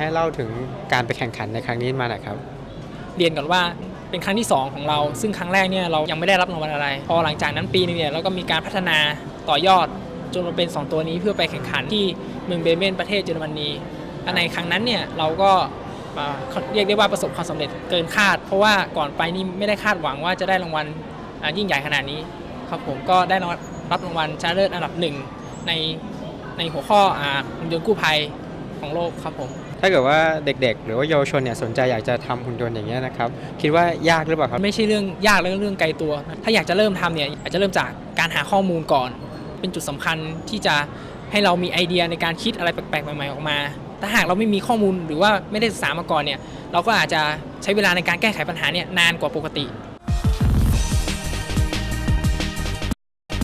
ให้เล่าถึงการไปแข่งขันในครั้งนี้มาหน่อยครับ เรียนก่อนว่าเป็นครั้งที่ 2 ของเรา ซึ่งครั้งแรกเนี่ยเรายังไม่ได้รับรางวัลอะไร พอหลังจากนั้นปีนึงเนี่ยเราก็มีการพัฒนาต่อยอดจนมาเป็น 2 ตัวนี้เพื่อไปแข่งขันที่เมืองเบเมนประเทศเยอรมนีในครั้งนั้นเนี่ยเราก็เรียกได้ว่าประสบความสำเร็จเกินคาด เพราะว่าก่อนไปนี่ไม่ได้คาดหวังว่าจะได้รางวัลยิ่งใหญ่ขนาดนี้ครับผมก็ได้รับรางวัลชนะเลิศอันดับหนึ่งในในหัวข้ออ่ายนต์กู้ภัยของโลกครับผม ถ้าเกิดว่าเด็กๆ หรือว่าเยาวชนเนี่ยสนใจอยากจะทำหุ่นยนต์อย่างเงี้ยนะครับคิดว่ายากหรือเปล่าครับไม่ใช่เรื่องยากและเรื่องไกลตัว ถ้าอยากจะเริ่มทำเนี่ยอาจจะเริ่มจากการหาข้อมูลก่อน เป็นจุดสำคัญที่จะให้เรามีไอเดียในการคิดอะไรแปลกๆใหม่ๆออกมาถ้าหากเราไม่มีข้อมูลหรือว่าไม่ได้ศึกษามาก่อนเนี่ยเราก็อาจจะใช้เวลาในการแก้ไขปัญหาเนี่ยนานกว่าปกติ